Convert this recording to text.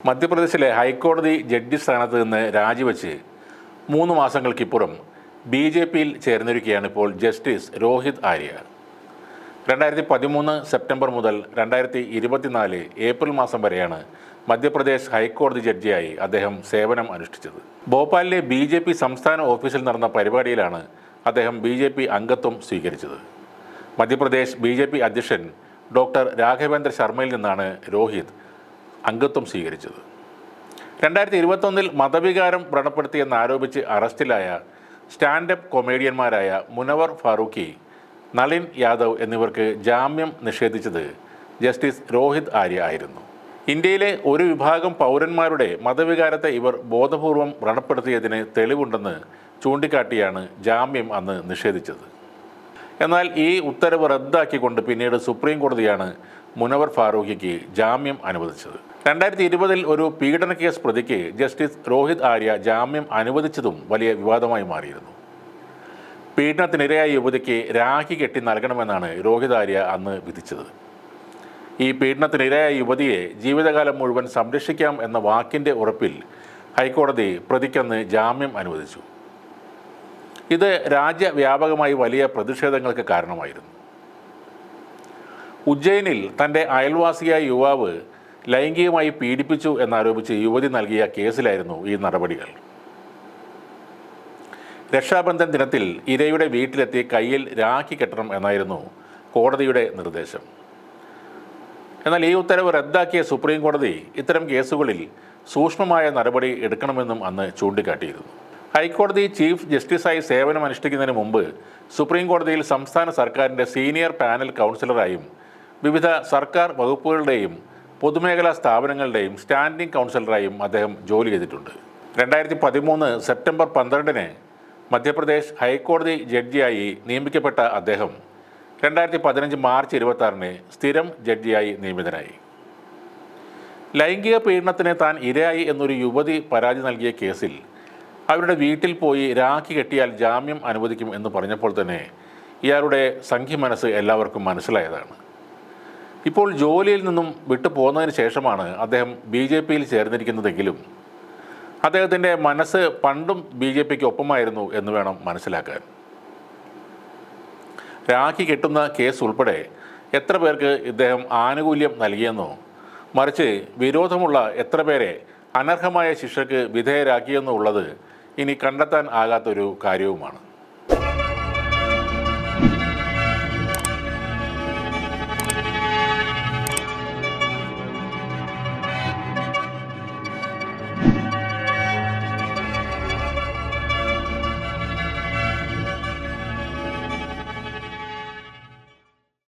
മധ്യപ്രദേശിലെ ഹൈക്കോടതി ജഡ്ജി സ്ഥാനത്ത് നിന്ന് രാജിവെച്ച് മൂന്ന് മാസങ്ങൾക്കിപ്പുറം ബി ജെ പിയിൽ ചേർന്നിരിക്കുകയാണ് ഇപ്പോൾ ജസ്റ്റിസ് രോഹിത് ആര്യ രണ്ടായിരത്തി പതിമൂന്ന് സെപ്റ്റംബർ മുതൽ രണ്ടായിരത്തി ഇരുപത്തിനാല് ഏപ്രിൽ മാസം വരെയാണ് മധ്യപ്രദേശ് ഹൈക്കോടതി ജഡ്ജിയായി അദ്ദേഹം സേവനം അനുഷ്ഠിച്ചത്. ഭോപ്പാലിലെ ബി ജെ പി സംസ്ഥാന ഓഫീസിൽ നടന്ന പരിപാടിയിലാണ് അദ്ദേഹം ബി ജെ പി അംഗത്വം സ്വീകരിച്ചത്. മധ്യപ്രദേശ് ബി ജെ പി അധ്യക്ഷൻ ഡോക്ടർ രാഘവേന്ദ്ര ശർമ്മയിൽ നിന്നാണ് രോഹിത് അംഗത്വം സ്വീകരിച്ചത്. രണ്ടായിരത്തി ഇരുപത്തൊന്നിൽ മതവികാരം വ്രണപ്പെടുത്തിയെന്ന് ആരോപിച്ച് അറസ്റ്റിലായ സ്റ്റാൻഡപ്പ് കൊമേഡിയന്മാരായ മുനവർ ഫാറൂഖി നളിൻ യാദവ് എന്നിവർക്ക് ജാമ്യം നിഷേധിച്ചത് ജസ്റ്റിസ് രോഹിത് ആര്യ ആയിരുന്നു. ഇന്ത്യയിലെ ഒരു വിഭാഗം പൗരന്മാരുടെ മതവികാരത്തെ ഇവർ ബോധപൂർവം വ്രണപ്പെടുത്തിയതിന് തെളിവുണ്ടെന്ന് ചൂണ്ടിക്കാട്ടിയാണ് ജാമ്യം അന്ന് നിഷേധിച്ചത്. എന്നാൽ ഈ ഉത്തരവ് റദ്ദാക്കിക്കൊണ്ട് പിന്നീട് സുപ്രീം കോടതിയാണ് മുനവർ ഫാറൂഖിക്ക് ജാമ്യം അനുവദിച്ചത്. രണ്ടായിരത്തി ഇരുപതിൽ ഒരു പീഡന കേസ് പ്രതിക്ക് ജസ്റ്റിസ് രോഹിത് ആര്യ ജാമ്യം അനുവദിച്ചതും വലിയ വിവാദമായി മാറിയിരുന്നു. പീഡനത്തിനിരയായ യുവതിക്ക് രാഖി കെട്ടി നൽകണമെന്നാണ് രോഹിത് ആര്യ അന്ന് വിധിച്ചത്. ഈ പീഡനത്തിനിരയായ യുവതിയെ ജീവിതകാലം മുഴുവൻ സംരക്ഷിക്കാം എന്ന വാക്കിന്റെ ഉറപ്പിൽ ഹൈക്കോടതി പ്രതിക്കന്ന് ജാമ്യം അനുവദിച്ചു. ഇത് രാജ്യവ്യാപകമായി വലിയ പ്രതിഷേധങ്ങൾക്ക് കാരണമായിരുന്നു. ഉജ്ജയിനിൽ തന്റെ അയൽവാസിയായ യുവാവ് ലൈംഗികമായി പീഡിപ്പിച്ചു എന്നാരോപിച്ച് യുവതി നൽകിയ കേസിലായിരുന്നു ഈ നടപടികൾ. രക്ഷാബന്ധൻ ദിനത്തിൽ ഇരയുടെ വീട്ടിലെത്തി കയ്യിൽ രാഖി കെട്ടണം എന്നായിരുന്നു കോടതിയുടെ നിർദ്ദേശം. എന്നാൽ ഈ ഉത്തരവ് റദ്ദാക്കിയ സുപ്രീം കോടതി ഇത്തരം കേസുകളിൽ സൂക്ഷ്മമായ നടപടി എടുക്കണമെന്നും അന്ന് ചൂണ്ടിക്കാട്ടിയിരുന്നു. ഹൈക്കോടതി ചീഫ് ജസ്റ്റിസായി സേവനം അനുഷ്ഠിക്കുന്നതിന് മുമ്പ് സുപ്രീം കോടതിയിൽ സംസ്ഥാന സർക്കാരിന്റെ സീനിയർ പാനൽ കൗൺസിലറായും വിവിധ സർക്കാർ വകുപ്പുകളുടെയും പൊതുമേഖലാ സ്ഥാപനങ്ങളുടെയും സ്റ്റാൻഡിംഗ് കൗൺസിലറായും അദ്ദേഹം ജോലി ചെയ്തിട്ടുണ്ട്. രണ്ടായിരത്തി പതിമൂന്ന് സെപ്റ്റംബർ പന്ത്രണ്ടിന് മധ്യപ്രദേശ് ഹൈക്കോടതി ജഡ്ജിയായി നിയമിക്കപ്പെട്ട അദ്ദേഹം രണ്ടായിരത്തി പതിനഞ്ച് മാർച്ച് ഇരുപത്തി സ്ഥിരം ജഡ്ജിയായി നിയമിതനായി. ലൈംഗിക പീഡനത്തിന് താൻ ഇരയായി എന്നൊരു യുവതി പരാതി നൽകിയ കേസിൽ അവരുടെ വീട്ടിൽ പോയി രാഖി കെട്ടിയാൽ ജാമ്യം അനുവദിക്കും എന്ന് പറഞ്ഞപ്പോൾ തന്നെ ഇയാളുടെ സംഖ്യ മനസ്സ് എല്ലാവർക്കും മനസ്സിലായതാണ്. ഇപ്പോൾ ജോലിയിൽ നിന്നും വിട്ടു പോകുന്നതിന് ശേഷമാണ് അദ്ദേഹം ബി ജെ പിയിൽ ചേർന്നിരിക്കുന്നതെങ്കിലും അദ്ദേഹത്തിന്റെ മനസ്സ് പണ്ടും ബി ജെ പിക്ക് ഒപ്പമായിരുന്നു എന്ന് വേണം മനസ്സിലാക്കാൻ. രാഖി കെട്ടുന്ന കേസ് ഉൾപ്പെടെ എത്ര പേർക്ക് ഇദ്ദേഹം ആനുകൂല്യം നൽകിയെന്നോ മറിച്ച് വിരോധമുള്ള എത്ര പേരെ അനർഹമായ ശിക്ഷയ്ക്ക് വിധേയരാക്കിയെന്നോ ഉള്ളത് ഇനി കണ്ടെത്താൻ ആകാത്തൊരു കാര്യവുമാണ്.